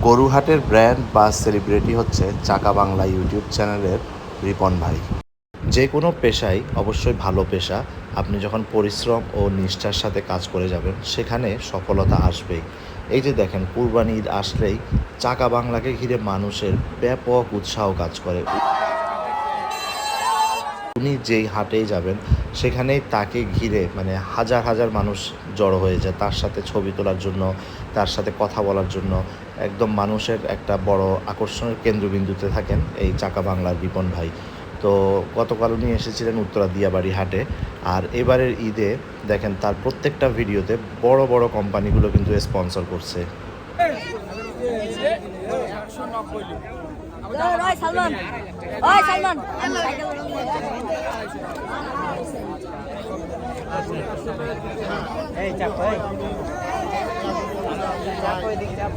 গরুহাটের brand বা celebrity হচ্ছে চাকা বাংলা ইউটিউব চ্যানেলের রিপন ভাই। যে কোনো পেশাই অবশ্যই ভালো পেশা। আপনি যখন পরিশ্রম ও নিষ্ঠার সাথে কাজ করে যাবেন, সেখানে সফলতা আসবেই। এই যে দেখেন, কুরবানি ঈদ আসলেই চাকা বাংলাকে ঘিরে মানুষের ব্যাপক উৎসাহ কাজ করে। উনি যেই হাটেই যাবেন, সেখানেই তাকে ঘিরে মানে হাজার হাজার মানুষ জড়ো হয়ে যায় তার সাথে ছবি তোলার জন্য, তার সাথে কথা বলার জন্য। একদম মানুষের একটা বড় আকর্ষণের কেন্দ্রবিন্দুতে থাকেন এই চাকা বাংলার বিপন ভাই। তো গতকাল উনি এসেছিলেন উত্তরা দিয়াবাড়ি হাটে। আর এবারের ঈদে দেখেন তার প্রত্যেকটা ভিডিওতে বড় বড় কোম্পানিগুলো কিন্তু স্পন্সর করছে। ওই সালমান ওই সালমান। এই চাপ এই। চাপ ওই দিক চাপ।